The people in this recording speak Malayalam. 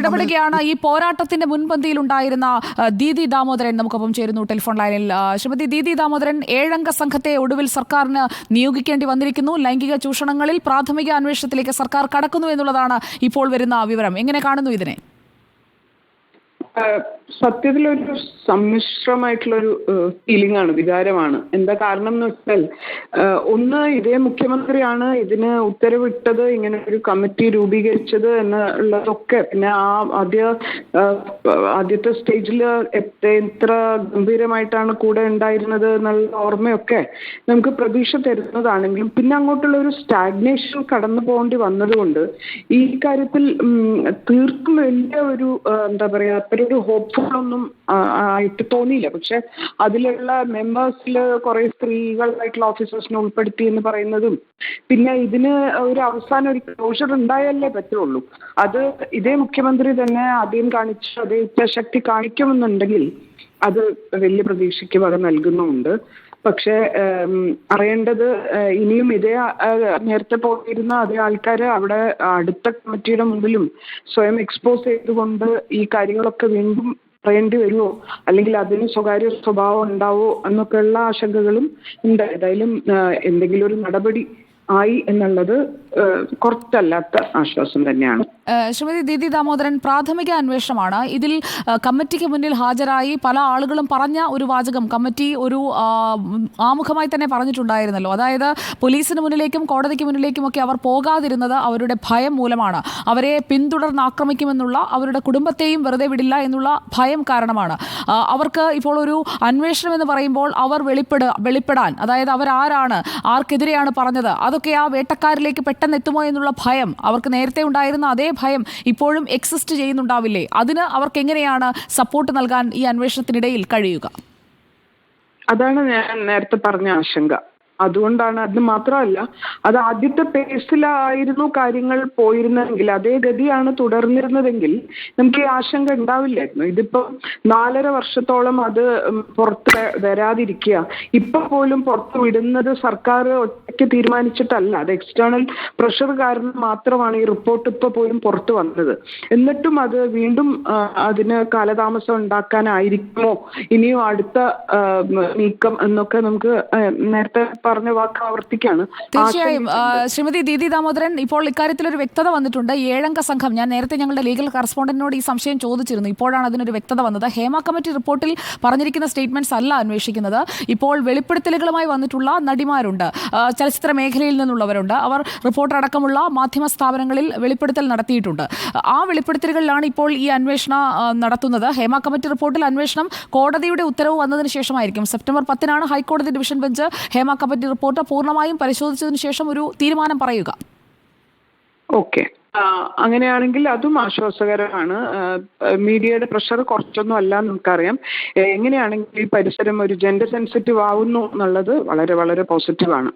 ഇടപെടുകയാണ്. ഈ പോരാട്ടത്തിന്റെ മുൻപന്തിയിൽ ഉണ്ടായിരുന്ന ദീദി ദാമോദരൻ നമുക്കൊപ്പം ചേരുന്നു ടെലിഫോൺ ലൈനിൽ. ശ്രീമതി ദീദി ദാമോദരൻ ഏഴംഗ സംഘത്തെ ഒടുവിൽ സർക്കാരിന് നിയോഗിക്കേണ്ടി വന്നിരിക്കുന്നു. ലൈംഗിക ചൂഷണങ്ങളിൽ പ്രാഥമിക അന്വേഷണത്തിലേക്ക് സർക്കാർ കടക്കുന്നു എന്നുള്ളതാണ് ഇപ്പോൾ വരുന്ന വിവരം. എങ്ങനെ കാണുന്നു ഇതിനെ? സത്യത്തിലൊരു സമ്മിശ്രമായിട്ടുള്ളൊരു ഫീലിംഗ് ആണ് വികാരമാണ്. എന്താ കാരണം എന്ന് വെച്ചാൽ ഒന്ന് ഇതേ മുഖ്യമന്ത്രിയാണ് ഇതിന് ഉത്തരവിട്ടത് ഇങ്ങനെ ഒരു കമ്മിറ്റി രൂപീകരിച്ചത് എന്നുള്ളതൊക്കെ പിന്നെ ആ ആദ്യ ആദ്യത്തെ സ്റ്റേജിൽ എത്ര ഗംഭീരമായിട്ടാണ് കൂടെ ഉണ്ടായിരുന്നത് എന്നുള്ള ഓർമ്മയൊക്കെ നമുക്ക് പ്രതീക്ഷ തരുന്നതാണെങ്കിലും പിന്നെ അങ്ങോട്ടുള്ള ഒരു സ്റ്റാഗ്നേഷൻ കടന്നു പോകേണ്ടി വന്നതുകൊണ്ട് ഈ കാര്യത്തിൽ തീർക്കും വലിയ ഒരു എന്താ പറയാ അത്ര ഒരു ഹോപ്പ്ഫുൾ ആ, ആയിട്ട് തോന്നിയില്ല. പക്ഷെ അതിലുള്ള മെമ്പേഴ്സിൽ കുറെ സ്ത്രീകളായിട്ടുള്ള ഓഫീസേഴ്സിനെ ഉൾപ്പെടുത്തി എന്ന് പറയുന്നതും പിന്നെ ഇതിന് ഒരു അവസാനം ഒരു ക്ലോഷർ ഉണ്ടായാലേ പറ്റുള്ളൂ. അത് ഇതേ മുഖ്യമന്ത്രി തന്നെ ആദ്യം കാണിച്ച അതേ ഇച്ഛാശക്തി കാണിക്കുമെന്നുണ്ടെങ്കിൽ അത് വലിയ പ്രതീക്ഷയ്ക്ക് വക നൽകുന്നുമുണ്ട്. പക്ഷേ അറിയേണ്ടത് ഇനിയും ഇതേ നേരത്തെ പോയിരുന്ന അതേ ആൾക്കാർ അവിടെ അടുത്ത കമ്മിറ്റിയുടെ മുമ്പിലും സ്വയം എക്സ്പോസ് ചെയ്തുകൊണ്ട് ഈ കാര്യങ്ങളൊക്കെ വീണ്ടും പറയേണ്ടി വരുമോ? അല്ലെങ്കിൽ അതിന് സ്വകാര്യ സ്വഭാവം ഉണ്ടാവോ എന്നൊക്കെയുള്ള ആശങ്കകളും ഉണ്ട്. ഏതായാലും എന്തെങ്കിലും ഒരു നടപടി ആയി എന്നുള്ളത് കുറച്ചല്ലാത്ത ആശ്വാസം തന്നെയാണ്. ശ്രീമതി ദീദി ദാമോദരൻ പ്രാഥമിക അന്വേഷണമാണ്. ഇതിൽ കമ്മിറ്റിക്ക് മുന്നിൽ ഹാജരായി പല ആളുകളും പറഞ്ഞ ഒരു വാചകം കമ്മിറ്റി ഒരു ആമുഖമായി തന്നെ പറഞ്ഞിട്ടുണ്ടായിരുന്നല്ലോ. അതായത് പോലീസിന് മുന്നിലേക്കും കോടതിക്ക് മുന്നിലേക്കും ഒക്കെ അവർ പോകാതിരുന്നത് അവരുടെ ഭയം മൂലമാണ്. അവരെ പിന്തുടർന്ന് ആക്രമിക്കുമെന്നുള്ള അവരുടെ കുടുംബത്തെയും വെറുതെ വിടില്ല എന്നുള്ള ഭയം കാരണമാണ്. അവർക്ക് ഇപ്പോൾ ഒരു അന്വേഷണം എന്ന് പറയുമ്പോൾ അവർ വെളിപ്പെടുക വെളിപ്പെടാൻ അതായത് അവരാരാണ് ആർക്കെതിരെയാണ് പറഞ്ഞത് അതൊക്കെ ആ വേട്ടക്കാരിലേക്ക് പെട്ടെന്ന് എത്തുമോ എന്നുള്ള ഭയം അവർക്ക് നേരത്തെ ഉണ്ടായിരുന്ന അതേ ഭയം ഇപ്പോഴും എക്സിസ്റ്റ് ചെയ്യുന്നുണ്ടാവില്ലേ? അതിന് അവർക്ക് എങ്ങനെയാണ് സപ്പോർട്ട് നൽകാൻ ഈ അന്വേഷണത്തിനിടയിൽ കഴിയുക? അതാണ് ഞാൻ നേരത്തെ പറഞ്ഞ ആശങ്ക. അതുകൊണ്ടാണ് അത് മാത്രമല്ല അത് ആദ്യത്തെ പേസിലായിരുന്നു കാര്യങ്ങൾ പോയിരുന്നതെങ്കിൽ അതേ ഗതിയാണ് തുടർന്നിരുന്നതെങ്കിൽ നമുക്ക് ഈ ആശങ്ക ഉണ്ടാവില്ലായിരുന്നു. ഇതിപ്പോ നാലര വർഷത്തോളം അത് പുറത്ത് വരാതിരിക്കുക. ഇപ്പൊ പോലും പുറത്ത് വിടുന്നത് സർക്കാർ ഒറ്റയ്ക്ക് തീരുമാനിച്ചിട്ടല്ല. അത് എക്സ്റ്റേണൽ പ്രഷർ കാരണം മാത്രമാണ് ഈ റിപ്പോർട്ട് ഇപ്പൊ പോലും പുറത്ത് വന്നത്. എന്നിട്ടും അത് വീണ്ടും അതിന് കാലതാമസം ഉണ്ടാക്കാനായിരിക്കുമോ? ഇനിയും അടുത്ത നീക്കം എന്നൊക്കെ നമുക്ക് നേരത്തെ പറഞ്ഞ വാക്ക് ആവർത്തിക്കാണ്. തീർച്ചയായും ശ്രീമതി ദീദി ദാമോദരൻ ഇപ്പോൾ ഇക്കാര്യത്തിൽ ഒരു വ്യക്തത വന്നിട്ടുണ്ട്. ഏഴംഗ സംഘം ഞാൻ നേരത്തെ ഞങ്ങളുടെ ലീഗൽ കറസ്പോണ്ടന്റിനോട് ഈ സംശയം ചോദിച്ചിരുന്നു. ഇപ്പോഴാണ് അതിനൊരു വ്യക്തത വന്നത്. ഹേമ കമ്മിറ്റി റിപ്പോർട്ടിൽ പറഞ്ഞിരിക്കുന്ന സ്റ്റേറ്റ്മെന്റ്സ് അല്ല അന്വേഷിക്കുന്നത്. ഇപ്പോൾ വെളിപ്പെടുത്തലുകളുമായി വന്നിട്ടുള്ള നടിമാരുണ്ട്. ചലച്ചിത്ര മേഖലയിൽ നിന്നുള്ളവരുണ്ട്. അവർ റിപ്പോർട്ടർ അടക്കമുള്ള മാധ്യമ സ്ഥാപനങ്ങളിൽ വെളിപ്പെടുത്തൽ നടത്തിയിട്ടുണ്ട്. ആ വെളിപ്പെടുത്തലുകളിലാണ് ഇപ്പോൾ ഈ അന്വേഷണ നടത്തുന്നത്. ഹേമ കമ്മിറ്റി റിപ്പോർട്ടിൽ അന്വേഷണം കോടതിയുടെ ഉത്തരവ് വന്നതിന് ശേഷമായിരിക്കും. സെപ്റ്റംബർ പത്തിനാണ് ഹൈക്കോടതി division bench Hema committee report പൂർണമായും പരിശോധിച്ചതിന് ശേഷം ഒരു തീരുമാനം പറയുക. ഓക്കെ. അങ്ങനെയാണെങ്കിൽ അതും ആശ്വാസകരമാണ്. മീഡിയയുടെ പ്രഷർ കുറച്ചൊന്നും അല്ല നമുക്കറിയാം. എങ്ങനെയാണെങ്കിൽ ഈ പരിസരം ഒരു ജെൻഡർ സെൻസിറ്റീവ് ആവുന്നു എന്നുള്ളത് വളരെ വളരെ പോസിറ്റീവാണ്